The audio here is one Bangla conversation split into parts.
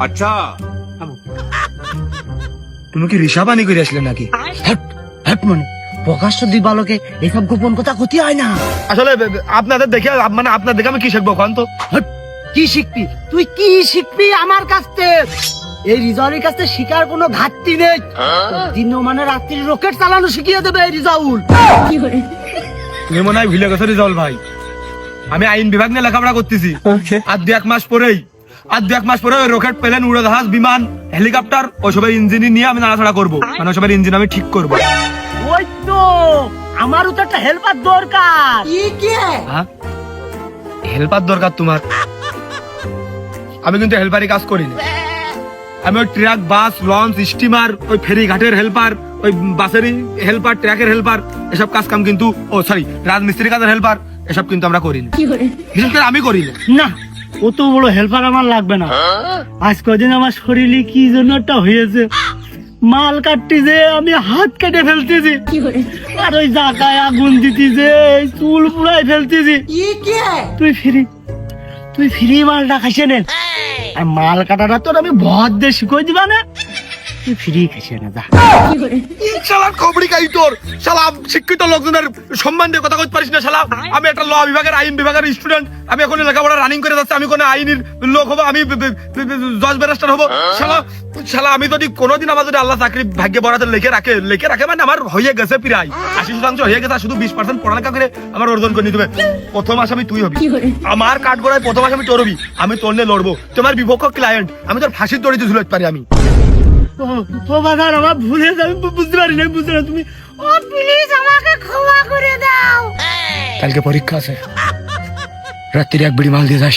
আচ্ছা। কি রিসা মানে, প্রকাশ্য গোপন কথা ক্ষতি হয় না। আসলে আপনাদের দেখে মানে আপনার দেখে আমি কি শিখব তো? কি শিখবি? তুই কি শিখবি আমার কাছ? এই রিজাউলের কাছে শিকার কোনো ঘাটতি নেই। হ্যাঁ? দিন মানে রাত্রি রকেট চালানো শিখিয়ে দেবে এই রিজাউল। কি তুমি মনে হয় ভুলে গেছো রিজাউল ভাই। আমি আইন বিভাগ নিয়ে লেখাপড়া করতেছি। আর দু এক মাস পরেই আর দু এক মাস পরে রকেট প্লেন উড়োজাহাজ বিমান হেলিকপ্টার ওসবের ইঞ্জিন নিয়ে আমি নাড়াচাড়া করব। মানে ওসবের ইঞ্জিন আমি ঠিক করব। ওই তো আমারও তো একটা হেল্পার দরকার। কি কে? হ্যাঁ? হেল্পার দরকার তোমার। আমি কিন্তু হেল্পারই কাজ করি না আমি ওই ট্রাক বাস লঞ্চ স্টিমার ওই ফেরি ঘাটের হেল্পার ওই বাসেরই হেল্পার ট্রাকের হেল্পার এসব কাজ কাম কিন্তু ও সরি রাজমিস্ত্রি কাজের হেল্পার এসব কিন্তু আমরা করি? না বিশেষ করে আমি করি না না অত বড় হেল্পার আমার লাগবে না। আজ কদিন আমার শরীরে কি জন্য একটা হয়েছে। মাল কাটতে যে আমি হাত কেটে ফেলতেছি। আর ওই জাকায় আগুন দিতেছে এই চুল পুরাই ফেলতেছি। তুই ফিরি তুই ফ্রি মালটা খাইছে নেন আর মাল কাটাটা তোর আমি ভর দিয়ে শিখই দিবা না। তুই ফ্রি খাইছে না যা। শালা খবরি কাই তোর? শালা শিক্ষিত লোকজনের সম্মান দিয়ে কথা কইতে পারিস না শালা। আমি একটা ল বিভাগের আইন বিভাগের স্টুডেন্ট আমি এখন লেখাপড়া রানিং করে যাচ্ছি আমি কোনো আইনের লোক হব আমি জজ ব্যারিস্টার হব। শালা শালা আমি যদি কোনোদিন আমার যদি আল্লাহ চাকরি ভাগ্যে বরাতে লিখে রাখে লিখে রাখে মানে আমার হয়ে গেছে প্রায়। আশি শতাংশ হয়ে গেছে শুধু বিশ পার্সেন্ট পড়ালেখা করে আমার অর্জন করে নিতে প্রথম আসামি তুই হবি। আমার কাঠ গড়ায় প্রথম আসামি তোর হবি। আমি তোর নিয়ে লড়বো। তোমার বিপক্ষ ক্লায়েন্ট আমি তোর ফাঁসির দড়িতে ঝুলাতে পারি আমি। ও বাজার আমার ভুলে যাবে বুঝতে পারি না বুঝতে না তুমি ও প্লিজ আমাকে ক্ষমা করে দাও। কালকে পরীক্ষা আছে। রাত্রির এক বিড়ি মাল দিয়ে যাস।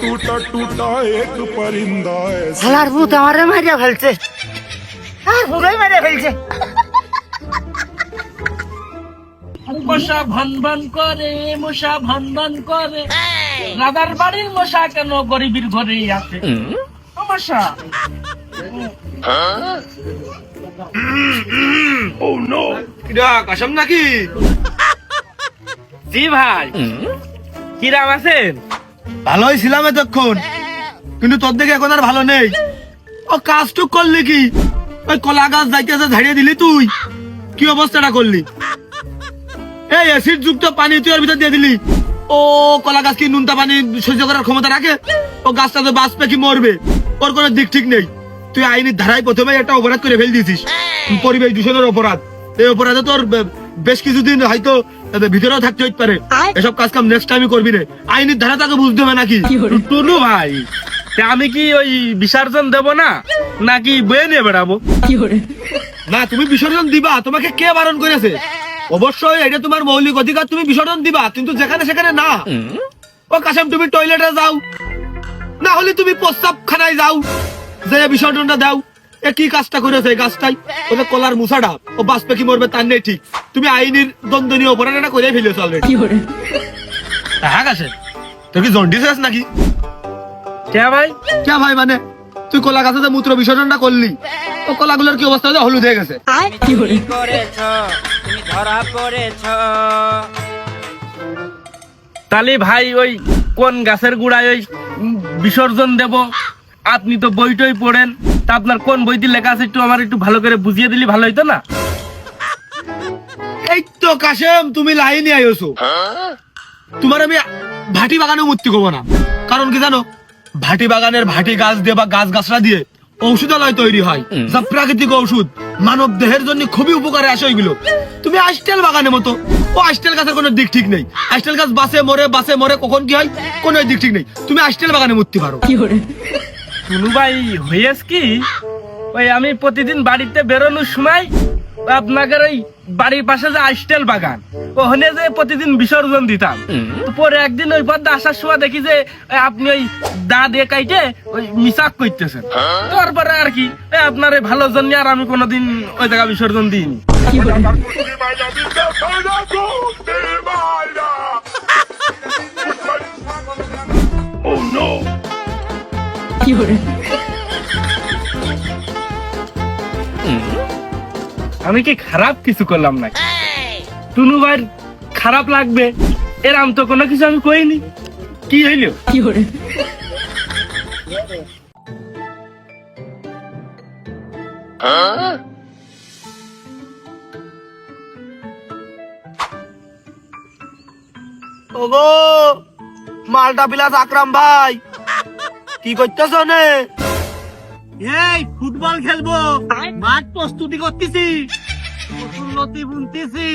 টুটা টুটা এক পরিন্দা শালার ভূত আমারে মারিয়া ফেলছে। আর মারিয়া ফেলছে। মশা ভান ভান করে মশা ভান ভান করে। রাধার বাড়ির মশা কেন গরিবের ঘরে আছে? ও মশা কিরা কাসম নাকি? জি ভাই। কিরাম আছেন? ভালোই ছিলাম এতক্ষণ। কিন্তু তোর দেখে এখন আর ভালো নেই। ও কাজটুক করলি কি? ওই কলা গাছ যাইতেছে ঝাড়িয়ে দিলি তুই। কি অবস্থাটা করলি? এই অ্যাসিড যুক্ত পানি তুই ওর ভিতর দিয়ে দিলি। ও কলা গাছ কি নুনটা পানি সহ্য করার ক্ষমতা রাখে? ও গাছটা তো বাঁচবে কি মরবে? ওর কোনো দিক ঠিক নেই। তুই আইনের ধারায় প্রথমে একটা অপরাধ করে ফেল দিয়েছিস। পরিবেশ দূষণের অপরাধ। এই অপরাধে তোর বেশ কিছুদিন হয়তো ভিতরেও থাকতে হইতে পারে। এসব কাজ কাম নেক্সট টাইমে করবি রে। আইনের ধারা তাকে বুঝতে হবে নাকি? টুনু ভাই আমি কি ওই বিসর্জন দেব না? নাকি বয়ে নিয়ে বেড়াবো? না তুমি বিসর্জন দিবা তোমাকে কে বারণ করেছে? অবশ্যই এটা তোমার মৌলিক অধিকার তুমি বিসর্জন দিবা কিন্তু যেখানে সেখানে না। ও কাসম তুমি টয়লেটে যাও। না হলে তুমি প্রস্তাব খানায় যাও। যে বিসর্জনটা দাও এ কি কাজটা করেছে এই কাজটাই ওটা কলার মুসাটা ও বাঁচবে কি মরবে তার নেই ঠিক। তুমি আইনের দ্বন্দ্বনীয় অপরাধটা করে ফেলেছো অলরেডি হ্যাঁ কাছে। তোর কি জন্ডিস আছে নাকি? কে ভাই? কে ভাই মানে? তুই কলা গাছে যে মূত্র বিসর্জনটা করলি ও কলাগুলোর কি অবস্থা? হলুদ হয়ে গেছে। কি করেছ তুমি ধরা পড়েছ। তাহলে ভাই ওই কোন গাছের গুড়ায় ওই বিসর্জন দেব। আপনি তো বইটই পড়েন। তা আপনার কোন বইটি লেখা আছে একটু আমার একটু ভালো করে বুঝিয়ে দিলি, ভালো হইতো না? এই তো কাশেম, তুমি লাইনে আইছো তোমার আমি ভাটি বাগানে মুক্তি করব না। কারণ কি জানো? ভাটি বাগানের ভাটি গাছ দিয়ে বা গাছ গাছরা দিয়ে ঔষধালয় তৈরি হয়। যা প্রাকৃতিক ঔষধ। মানব দেহের জন্য খুবই উপকারে আসে ওইগুলো তুমি আইস্টেল বাগানের মতো। ও আস্টেল গাছের কোনো দিক ঠিক নেই। আইস্টেল গাছ বাসে মরে বাসে মরে কখন কি হয় কোনো দিক ঠিক নেই। তুমি আইস্টেল বাগানে মরতে পারো। টুনু ভাই হয়েছ কি? ওই আমি প্রতিদিন বাড়িতে বেরোনোর সময় আপনাদের ওই বাড়ির পাশে যে আইস্টেল বাগান ওখানে যে প্রতিদিন বিসর্জন দিতাম। তো পরে একদিন ওই পথে আসার সময় দেখি যে আপনি ওই দা দিয়ে কাইটে ওই মিসাক করতেছেন। তারপরে আর কি আপনার এই ভালো জন্য আর আমি কোনোদিন ওই জায়গা বিসর্জন দিইনি। Oh no! আমি কি খারাপ কিছু করলাম না টুনু ভাইয়ের খারাপ লাগবে এরম তো কোনো কিছু আমি কইনি। কি হইল? হইল ওগো মালটা বিলাস আকরাম ভাই। কি করতেছ নে? এই ফুটবল খেলব। মাঠ প্রস্তুতি করতেছি। লতি বুনতেছি